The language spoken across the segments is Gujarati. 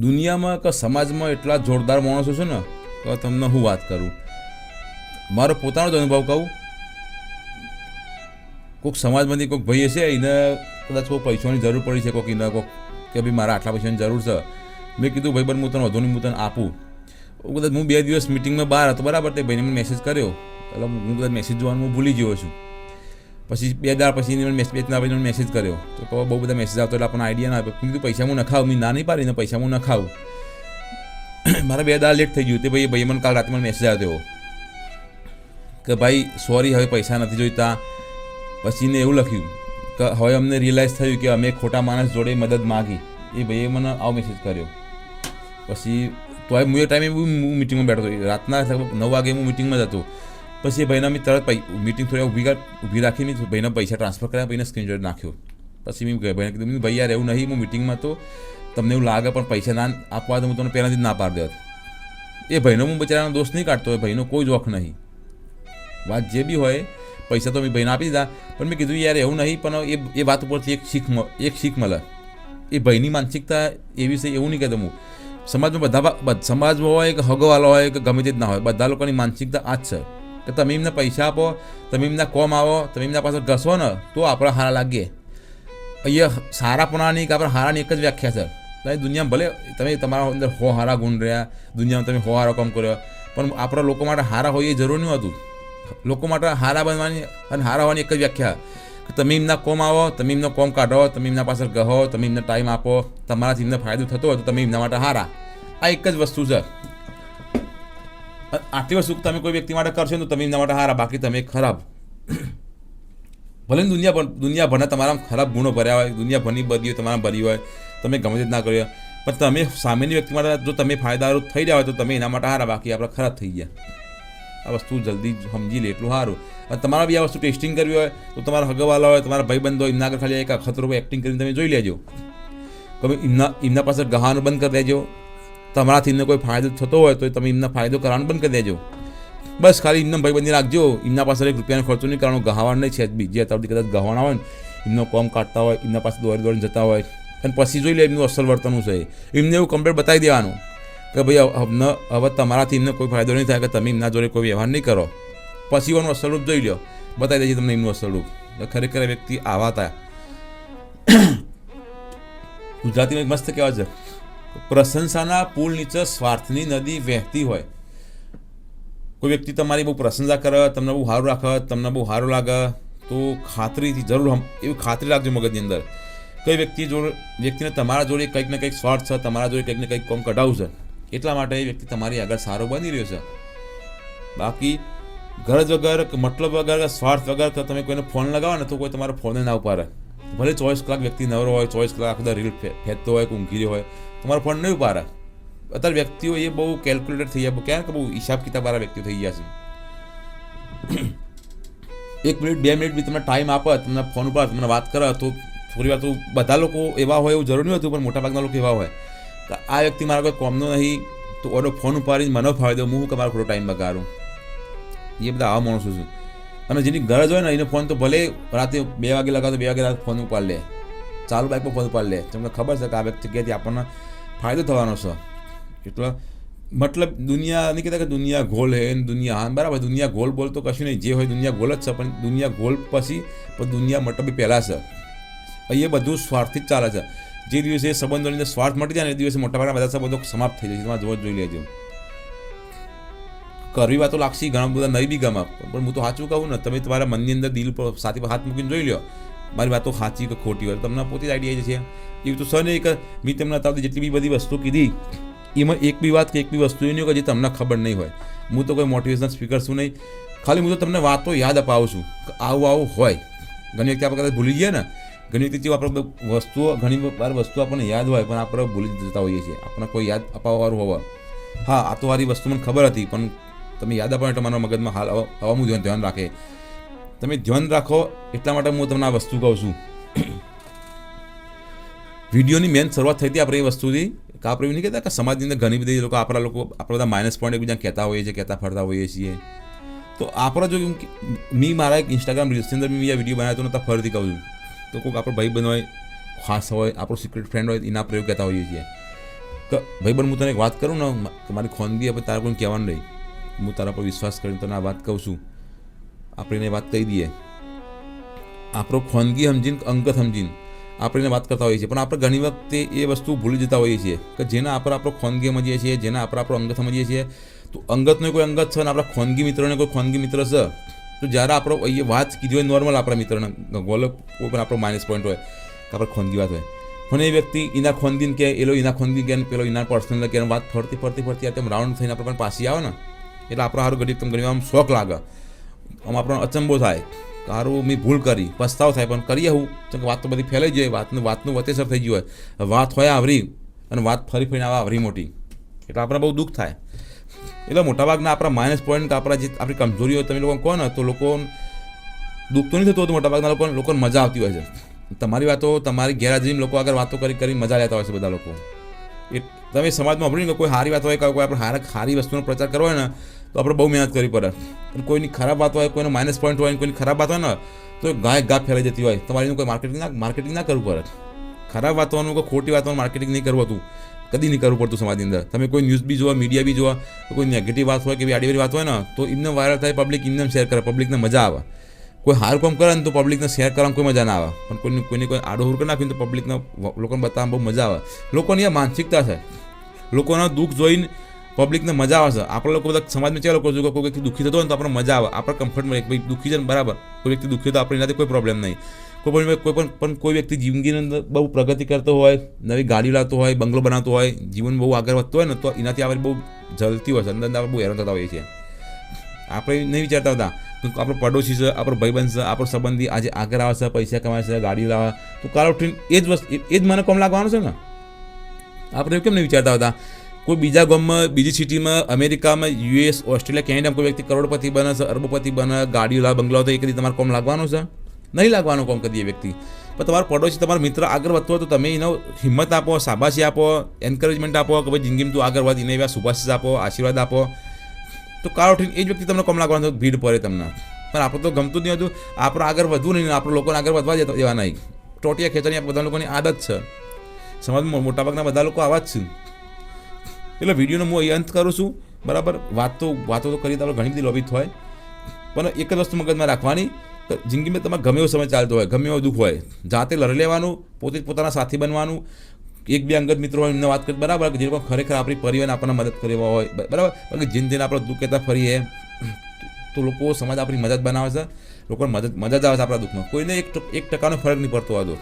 દુનિયામાં કે સમાજમાં એટલા જોરદાર માણસો છે ને કે તમને હું વાત કરું? મારો પોતાનો જ અનુભવ કહું. કોઈક સમાજમાંથી કોઈક ભાઈ હશે, એને કદાચ કોઈ પૈસાની જરૂર પડી છે કોઈક એને કોઈક કે ભાઈ મારા આટલા પૈસાની જરૂર છે. મેં કીધું, ભાઈ બન, હું તને વધુ હું તને આપું. કદાચ, હું બે દિવસ મિટિંગમાં બહાર હતો, બરાબર, તે ભાઈને મેં મેસેજ કર્યો. એટલે હું કદાચ મેસેજ જોવાનું હું ભૂલી ગયો છું. પછી બે દાળ પછી મેસેજ બે ત્રણ પછી મેસેજ કર્યો. તો કહો બહુ બધા મેસેજ આવતો એટલે આપણને આઈડિયા ના કીધું, પૈસા હું નખાવું? મેં ના નહીં પાડીને પૈસા હું ન ખાઉં મારા બે દાળ લેટ થઈ ગયું તે ભાઈ ભાઈ મને કાલ રાતે મને મેસેજ આવ્યો કે ભાઈ સોરી હવે પૈસા નથી જોઈતા. પછી એને એવું લખ્યું કે, હવે અમને રિયલાઇઝ થયું કે અમે ખોટા માણસ જોડે મદદ માગી. એ ભાઈએ મને આવો મેસેજ કર્યો. પછી તો હું એ ટાઈમે હું મિટિંગમાં બેઠો હતો. રાતના નવ વાગે હું મિટિંગમાં જ હતો. પછી એ ભાઈના મેં તરત મિટિંગ થોડી ઊભી ઊભી રાખી મેં ભાઈના પૈસા ટ્રાન્સફર કર્યા, ભાઈને સ્ક્રીનશોટ નાખ્યો. પછી મેં ભાઈને કીધું ભાઈ યાર, એવું નહીં, હું મિટિંગમાં તો તમને એવું લાગે, પણ પૈસા ના આપવા તો હું તમને પહેલાંથી જ ના પાડી દેત એ ભાઈનો હું બચારાનો દોષ નહીં કાઢતો હોય, ભાઈનો કોઈ જોખ નહીં. વાત જે બી હોય, પૈસા તો મેં ભાઈને આપી દીધા, પણ મેં કીધું, યાર, એવું નહીં, પણ એ એ વાત ઉપરથી એક શીખ એક શીખ મળે. એ ભાઈની માનસિકતા એવી છે એવું નહીં કહેતો હું. સમાજમાં બધ- સમાજમાં હોય કે હગવાલો હોય કે ગમે તે જ ના હોય, બધા લોકોની માનસિકતા આ જ છે. કે તમે એમને પૈસા આપો, તમે એમના કોમ આવો, તમે એમના પાસે ઘસો ને, તો આપણે હારા લાગીએ. અહીંયા સારાપણાની કે આપણે હારાની એક જ વ્યાખ્યા છે. તમે દુનિયામાં ભલે તમે તમારા અંદર હો હારા ગુણ રહ્યા, દુનિયામાં તમે હો હારો કામ કર્યો, પણ આપણા લોકો માટે હારા હોય એ જરૂર નહીં હતું. લોકો માટે હારા બનવાની અને હારા હોવાની એક જ વ્યાખ્યા. કે તમે એમના કોમ આવો, તમે એમનો કોમ કાઢો, તમે એમના પાસે ગહો તમે એમને ટાઈમ આપો, તમારાથી એમને ફાયદો થતો હોય તો તમે એમના માટે હારા. આ એક જ વસ્તુ છે. આટલી વસ્તુ તમે કોઈ વ્યક્તિ માટે કરશો તો તમે એમના માટે હારા, બાકી તમે ખરાબ. ભલે દુનિયા ભર- દુનિયાભરના તમારા ખરાબ ગુણો ભર્યા હોય, દુનિયાભરની બધી હોય તમારા ભરી હોય, તમે ગમે તે ના કર્યો પણ તમે સામેની વ્યક્તિ માટે જો તમે ફાયદારૂપ થઈ રહ્યા હોય તો તમે એના માટે હારા, બાકી આપણે ખરાબ થઈ ગયા. આ વસ્તુ જલ્દી સમજી લે એટલું સારું. અને તમારે બી આ વસ્તુ ટેસ્ટિંગ કરવી હોય તો તમારા હગવાલા હોય, તમારા ભાઈબંધ હોય, એમના આગળ ખાલી એક અખતરો એક્ટિંગ કરીને તમે જોઈ લેજો. તમે એમના એમના પાસે ગહાનું બંધ કરી દેજો. તમારાથી એમને કોઈ ફાયદો થતો હોય તો તમે એમના ફાયદો કરવાનો બંધ કરી દેજો. બસ ખાલી એમને ભાઈબંધી રાખજો. એમના પાસે એક રૂપિયાનો ખર્ચો નહીં કરવાનો ગહાવાનું નહીં છે બી જે અત્યારથી કદાચ ગહાવાના હોય ને, એમનો કોમ કાઢતા હોય, એમના પાસે દોડી દોડીને જતા હોય. અને પછી જોઈ લે એમનું અસલ વર્તનનું છે. એમને એવું કમ્પ્લેટ બતાવી દેવાનું કે ભાઈ હવે હવે તમારાથી એમને કોઈ ફાયદો નહીં થાય કે તમે એમના જોડે કોઈ વ્યવહાર નહીં કરો. પછી એનું અસલ રૂપ જોઈ લો બતાવી દેજે તમને એમનું અસલ રૂપ. ખરેખર વ્યક્તિ આવા હતા. ગુજરાતીમાં મસ્ત કહેવાય છે. પ્રશંસાના પુલ નીચે સ્વાર્થની નદી વહેતી હોય. કોઈ વ્યક્તિ તમારી બહુ પ્રશંસા કરે, તમને બહુ સારું રાખે, તમને બહુ સારું લાગે, તો ખાતરીથી જરૂર એવી ખાતરી રાખજો મગજની અંદર. કોઈ વ્યક્તિ જોડે, વ્યક્તિને તમારા જોડે કંઈક ને કંઈક સ્વાર્થ છે, તમારા જોડે કંઈક ને કંઈક કોમ કઢાવું છે, એટલા માટે એ વ્યક્તિ તમારી આગળ સારો બની રહ્યો છે. બાકી ગરજ વગર, મતલબ વગર, સ્વાર્થ વગર તમે કોઈને ફોન લગાવો ને તો કોઈ તમારો ફોનને ના ઉપાડે. ભલે ચોવીસ કલાક વ્યક્તિ નવરો હોય, ચોવીસ કલાક આખો રીલ ફેંકતો હોય કે ઊંઘી હોય, તમારો ફોન નહીં ઉપાડે અત્યારે વ્યક્તિઓ એ બહુ કેલ્ક્યુલેટર થઈ ગયા, ક્યાંક બહુ હિસાબ કિતાબવાળા વ્યક્તિઓ થઈ ગયા છે. એક મિનિટ, બે મિનિટ બી તમને ટાઈમ આપે, તમને ફોન ઉપર તમને વાત કરે, તો થોડી વાર તો બધા લોકો એવા હોય એવું જરૂર નહીં હતું પણ મોટાભાગના લોકો એવા હોય. કે આ વ્યક્તિ મારા કોઈ કોમનો નહીં, તો ઓલો ફોન ઉપાડીને મને ફાયદો હું કે મારો ખોટો ટાઈમ બગાડું? એ બધા આવા માણસો છે. અને જેની ગરજ હોય ને, એને ફોન તો ભલે રાતે બે વાગે લગાવો તો બે વાગે રાત ફોન ઉપાડ લે. ચાલુ બાઇક પર ફોન ઉપાડ લે. તમને ખબર છે કે આ જગ્યાએથી આપણને ફાયદો થવાનો છે. એટલે મતલબ દુનિયા, નહીં કહેતા કે દુનિયા ગોલ હે દુનિયા હા, બરાબર, દુનિયા ગોલ બોલ તો કશું નહીં. જે હોય દુનિયા ગોલ જ છે, પણ દુનિયા ગોલ પછી પણ દુનિયા મતલબ પહેલાં છે. અહીંયા બધું સ્વાર્થથી જ ચાલે છે. જે દિવસે એ સંબંધોની અંદર સ્વાર્થ મટી જાય ને, એ દિવસે મોટાભાગના બધા સંબંધો સમાપ્ત થઈ છે. તમારે જોવા જોઈ લેજો. કરવી વાતો લાગશે, ઘણા બધા નહીં બી ગમે. પણ હું તો સાચું કહું ને, તમે તમારા મનની અંદર દિલ પર સાથે હાથ મૂકીને જોઈ લો મારી વાતો સાચી કે ખોટી હોય તમને પોતે જ આઈડિયા છે એવું તો સર નહીં કે મેં તમને અત્યાર જેટલી બી બધી વસ્તુ કીધી, એમાં એક બી વાત કે એક બી વસ્તુ એની કે જે તમને ખબર નહીં હોય. હું તો કોઈ મોટિવેશનલ સ્પીકર છું નહીં. ખાલી હું તો તમને વાતો યાદ અપાવું છું કે આવું આવું હોય. ઘણી વ્યક્તિ આપણે કદાચ ભૂલી ગયા ને, ઘણી જેવું આપણે વસ્તુઓ, ઘણી વાર વસ્તુ આપણને યાદ હોય, પણ આપણે ભૂલી જતા હોઈએ છીએ. આપણને કોઈ યાદ અપાવવાળું હોવા. હા, આ તો વારી વસ્તુ મને ખબર હતી, પણ તમે યાદ એટલે મારા મગજમાં હાલ હવાનું ધ્યાન ધ્યાન રાખે. તમે ધ્યાન રાખો એટલા માટે હું તમને આ વસ્તુ કહું છું. વિડીયોની મેન શરૂઆત થઈ હતી આપણે એ વસ્તુથી. આપણે એવું નહીં કહેતા કે સમાજની અંદર ઘણી બધી લોકો આપણા લોકો આપણે બધા માઇનસ પોઈન્ટ એકબીજા કહેતા હોઈએ છીએ, કહેતા ફરતા હોઈએ છીએ. તો આપણા જો મી મારા એક ઇન્સ્ટાગ્રામ રીલ્સની અંદર મેં વીડિયો બનાવ્યો હતો ને તો ફરીથી કહું છું. તો કોઈક આપણો ભાઈ બન હોય, ખાસ હોય, આપણો સિક્રેટ ફ્રેન્ડ હોય, એના પ્રયોગ કહેતા હોઈએ છીએ. તો ભાઈબંધ હું તને એક વાત કરું ને મારી ખોનગી હવે તારે કોઈ કહેવાનું નહીં. હું તારા પર વિશ્વાસ કરીને તને આ વાત કહું છું. આપણે એને વાત કહી દઈએ. આપણો ખોનગી સમજીને અંગત સમજીને આપણે વાત કરતા હોઈએ છીએ. પણ આપણે ઘણી વખતે એ વસ્તુ ભૂલી જતા હોઈએ છીએ કે જેના આપણે આપણો ખોનગી સમજીએ છીએ, જેના આપણે આપણો અંગત સમજીએ છીએ. તો અંગતનો કોઈ અંગત છે અને આપણા ખોનગી મિત્રને કોઈ ખોનગી મિત્ર છે? તો જ્યારે આપણો અહીંયા વાત કીધી હોય નોર્મલ આપણા મિત્રને ગોલો કોઈ પણ આપણો માઇનસ પોઈન્ટ હોય કે આપણે ખોનગી વાત હોય. પણ એ વ્યક્તિ એના ખોનગીને કે એલો એના ખોનગી કે પેલો એના પર્સનલ કે વાત ફરતી ફરતી ફરતી આ તેમ રાઉન્ડ થઈને આપણે પણ પાછી આવે ને એટલે આપણે સારું ઘડી તમે ઘણી આમ શોખ લાગે. આમ આપણો અચંબો થાય. સારું મેં ભૂલ કરી, પસ્તાવ થાય, પણ કરીએ હું? તો વાત તો બધી ફેલાઈ જાય વાતનું વાતનું વતેસર થઈ ગયું હોય. વાત હોય આવરી અને વાત ફરી ફરીને આવે આવરી મોટી. એટલે આપણે બહુ દુઃખ થાય. એટલે મોટાભાગના આપણા માઇનસ પોઈન્ટ આપણા જે આપણી કમજોરી હોય, તમે લોકો કહો ને, તો લોકો દુઃખ તો નહીં થતું હોતું મોટાભાગના લોકો લોકોને મજા આવતી હોય છે. તમારી વાતો, તમારી ગેરહાજરીમાં લોકો આગળ વાતો કરી કરી મજા લેતા હોય છે બધા લોકો. એ તમે સમાજમાં સાંભળ્યું કે કોઈ સારી વાત હોય કોઈ આપણે સારા સારી વસ્તુનો પ્રચાર કરવો હોય ને, તો આપણે બહુ મહેનત કરવી પડે. અને કોઈની ખરાબ વાત હોય, કોઈનો માઇનસ પોઈન્ટ હોય કોઈની ખરાબ વાત હોય ને, તો ગાય ગાપ ફેલાઈ જતી હોય. તમારે કોઈ માર્કેટિંગ ના માર્કેટિંગ ના કરવું પડે. ખરાબ વાતોનું કોઈ ખોટી વાતોનું માર્કેટિંગ નહીં કરવું હતું. કદી નહીં કરવું પડતું સમાજની અંદર. તમે કોઈ ન્યૂઝ બી જોવા મીડિયા બી જોવા કોઈ નેગેટિવ વાત હોય કે આડીવાળી વાત હોય ને, તો એમને વાયરલ થાય પબ્લિક એમને શેર કરે પબ્લિકને મજા આવે. કોઈ સારું કામ કરે ને તો પબ્લિકને શેર કરવામાં કોઈ મજા ના આવે. પણ કોઈને કોઈને કોઈ આડો હુરકો નાખીને તો પબ્લિકને લોકોને બતાવવામાં બહુ મજા આવે. લોકોની આ માનસિકતા છે. લોકોના દુઃખ જોઈને પબ્લિકને મજા આવે છે. આપણે લોકો બધા સમાજમાં ચાલો લોકો કોઈ વ્યક્તિ દુઃખી થતો હોય તો આપણને મજા આવે. આપણે કમ્ફર્ટ મળે ભાઈ દુઃખી છે ને બરાબર. કોઈ વ્યક્તિ દુઃખી તો આપણે એનાથી કોઈ પ્રોબ્લેમ નહીં. કોઈ પણ કોઈ પણ પણ કોઈ વ્યક્તિ જિંદગીની અંદર બહુ પ્રગતિ કરતો હોય, નવી ગાડી લાવતો હોય, બંગલો બનાવતો હોય, જીવન બહુ આગળ વધતો હોય ને તો એનાથી આપણે બહુ જલતી હોય છે. અંદર બહુ હેરાન થતા હોઈએ છીએ. આપણે નહીં વિચારતા હતા. આપણો પડોશી છે, આપણો ભાઈબંધ છે, આપણો સંબંધી આજે આગળ આવે છે, પૈસા કમાય છે, ગાડીઓ લાવે. તો કાલ ઉઠીને એ જ વસ્તુ, એ જ મને કોમ લાગવાનું છે ને? આપણે કેમ નહીં વિચારતા હતા? કોઈ બીજા ગામમાં, બીજી સિટીમાં, અમેરિકામાં, યુએસ, ઓસ્ટ્રેલિયા, કેનેડામાં કોઈ વ્યક્તિ કરોડપતિ બને છે, અરબપતિ બને, ગાડીઓ લાવે, બંગલાઓ તો એ કદી તમારે કોમ લાગવાનું છે? નહીં લાગવાનું કોમ કદી એ વ્યક્તિ. પણ તમારો પડોશી, તમારો મિત્ર આગળ વધતો તો તમે એનો હિંમત આપો, શાબાશી આપો એન્કરેજમેન્ટ આપો કે ભાઈ જિંદગીમાં તું આગળ વધ, એને એવા શુભાશીષ આપો, આશીર્વાદ આપો. તો કાળ ઉઠીને એ જ વ્યક્તિ તમને કોમ લાગવાનું ભીડ પડે તમને. પણ આપણે તો ગમતું જ નહીં હતું. આપણે આગળ વધવું નહીં, આપણે લોકોને આગળ વધવા જતા દેવા નહીં. ટોટિયા ખેંચવાની આ બધા લોકોની આદત છે. સમાજમાં મોટાભાગના બધા લોકો આવા જ છે. એટલે વિડીયોનો હું અંત કરું છું. બરાબર? વાત તો વાતો તો કરી તો ઘણી બધી લોભિત હોય પણ એક જ વસ્તુ મગજમાં રાખવાની જિંદગીમાં તમારે ગમે એવો સમય ચાલતો હોય, ગમે એવો દુઃખ હોય, જાતે લડી લેવાનું, પોતે જ પોતાના સાથી બનવાનું એક બે અંગત મિત્રો હોય એમને વાત કરી, બરાબર? કે જે લોકો ખરેખર આપણી પરિવારને આપણને મદદ કરવા હોય બરાબર? બાકી જેને જેને આપણે દુઃખ કહેતા ફરીએ, તો લોકો સમાજ આપણી મદદ બનાવે છે, લોકોને મદદ મદદ આવે છે આપણા દુઃખમાં. કોઈને એક એક ટકાનો ફરક નહીં પડતો હતો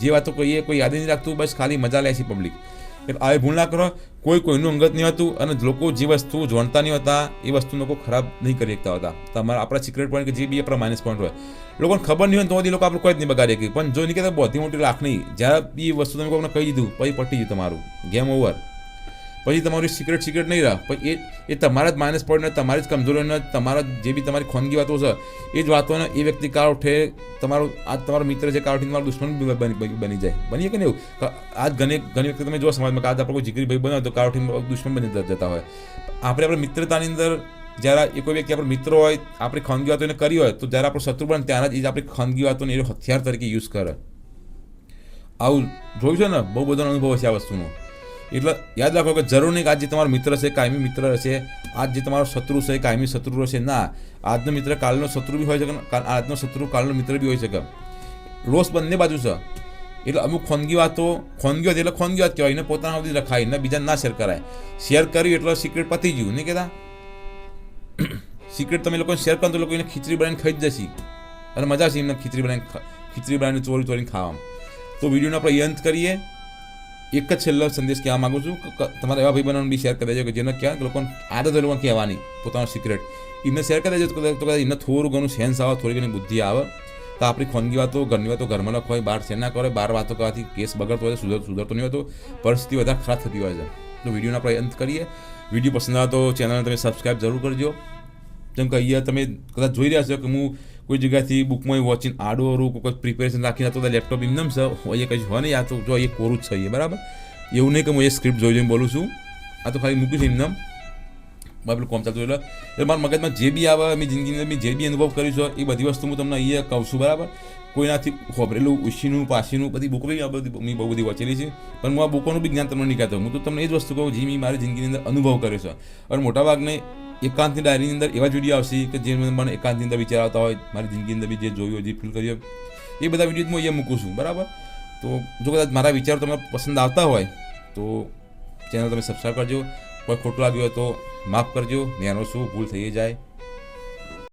જે વાતો કહીએ કોઈ યાદ નહીં રાખતું, બસ ખાલી મજા લે છે પબ્લિક એટલે આવી ભૂલ ના કરો. કોઈ કોઈનું અંગત નહીં હતું અને લોકો જે વસ્તુ જાણતા નહીં હતા, એ વસ્તુ લોકો ખરાબ નહીં કરી શકતા હતા. તમારા આપણા સિક્રેટ પોઈન્ટ કે જે બી આપણા માઇનસ પોઈન્ટ હોય, લોકોને ખબર નહીં હોય તો એ લોકો આપણે કોઈ જ નહીં બગાડી શકીએ પણ જો નહીં કહેતા બધી મોટી લાખ નહીં જ્યારે બી વસ્તુ તમે કોઈને કહી દીધું, પછી પટી ગયું તમારું. ગેમ ઓવર પછી તમારું સિક્રેટ સિક્રેટ નહીં રહે. પછી એ એ તમારા જ માઇનસ પોઈન્ટ ને, તમારી જ કમજોરીને તમારા જે બી તમારી ખોનગી વાતો છે, એ જ વાતોને એ વ્યક્તિ કાળ ઉઠે, તમારો, આ તમારો મિત્ર છે કાળ ઉઠીને તમારો દુશ્મન બની જાય. બની કે નહીં એવું? આજ ઘણી ઘણી વખતે તમે જો સમાજમાં કે આપણે કોઈ જીગરી ભાઈ બનાવે તો કાળ ઉઠીને દુશ્મન બની જતા હોય. આપણે આપણે મિત્રતાની અંદર જ્યારે કોઈ વ્યક્તિ આપણો મિત્ર હોય, આપણી ખાનગી વાતો એને કરી હોય, તો જ્યારે આપણો શત્રુ બને ત્યારે જ એ આપણી ખાનગી વાતોને એ હથિયાર તરીકે યુઝ કરે. આવું જોયું છે ને? બહુ બધો અનુભવ છે આ વસ્તુનો. એટલે યાદ રાખો કે જરૂર નહીં કે આજ તમારો મિત્ર છે, કાયમી મિત્ર હશે આજ જે તમારો શત્રુ છે, કાયમી શત્રુ હશે ના, આજનો મિત્ર કાલનો શત્રુ બી હોય શકે આજનો શત્રુ કાલનો મિત્ર બી હોઈ શકે રોષ બંને બાજુ છે. એટલે અમુક ખોનગી વાતો, ખોનગી વાત એટલે ખોનગી વાત કહેવાય, એને પોતાના સુધી રખાય ને બીજા ના શેર કરાય. શેર કર્યું એટલે સિક્રેટ પતી ગયું, નહીં કહેતા સિક્રેટ તમે લોકોને શેર કરો તો લોકો એને ખીચડી બનાવીને ખાઈ જ જશે. અને મજા છે એમને ખીચડી બનાવીને ખીચડી બનાવીને ચોરી ચોરીને ખાવામાં. તો વિડીયોનો આપણે અંત કરીએ. એક જ છેલ્લો સંદેશ કહેવા માગું છું. તમારા એવા ભાઈ બી શેર કરી દેજો કે જેને ક્યાં લોકોને આદત હોય લોકોને કહેવાની પોતાનો સિક્રેટ એમને શેર કરી દેજો તો કદાચ એમને થોડું ઘણું સેન્સ આવે, થોડી ઘણી બુદ્ધિ આવે. તો આપણી ખોનગી વાતો, ઘરની વાતો ઘરમાં લખો હોય બહાર શેર ના કરે, બહાર વાતો કરવાથી કેસ બગડતો હોય સુધર સુધરતો નહીં હોતો પરિસ્થિતિ વધારે ખરાબ થતી હોય છે. તો વિડીયોનો આપણે અંત કરીએ. વીડિયો પસંદ આવે તો ચેનલને તમે સબસ્ક્રાઈબ જરૂર કરજો. જેમ કે અહીંયા તમે કદાચ જોઈ રહ્યા છો કે હું કોઈ જગ્યાથી બુકમાં વોચિંગ આડો અરું, કોઈ પ્રિપેરેશન રાખીને તો લેપટોપ એમને છે. અહીંયા કંઈ હોય નહીં, આ તો જો એ કોરું જ છે બરાબર? એવું નહીં કે હું એ સ્ક્રિપ્ટ જોઈ જોઈને બોલું છું. આ તો ખાલી મૂક્યું છે એમને બરાબર કોમ ચાલતું એટલે એટલે મારા મગજમાં જે બી આવે, મેં જિંદગીની મેં જે બી અનુભવ કર્યું છે, એ બધી વસ્તુ હું તમને અહીંયા કહું છું, બરાબર? કોઈનાથી ખોભરેલું ઉશીનું પાસીનું બધી બુકો બી આ બધી મેં બહુ બધી વાંચેલી છે. પણ હું આ બુકોનું બી જ્ઞાન તમને નહીં કહેતો હું તો તમને એ જ વસ્તુ કહું, જે મેં મારી જિંદગીની અંદર અનુભવ કર્યો છે. અને મોટાભાગને એકાંતની ડાયરીની અંદર એવા જ વીડિયો આવશે કે જે મને એકાંતની અંદર વિચાર આવતા હોય. મારી જિંદગીની અંદર બી જે જોયું હોય, જે ફીલ કર્યું એ બધા વીડિયો હું અહીંયા મૂકું છું. બરાબર? તો જો કદાચ મારા વિચારો તમને પસંદ આવતા હોય, તો ચેનલ તમે સબસ્ક્રાઈબ કરજો. કોઈ ખોટું લાગ્યું હોય તો માફ કરજો. નેનો શું ભૂલ થઈ જાય.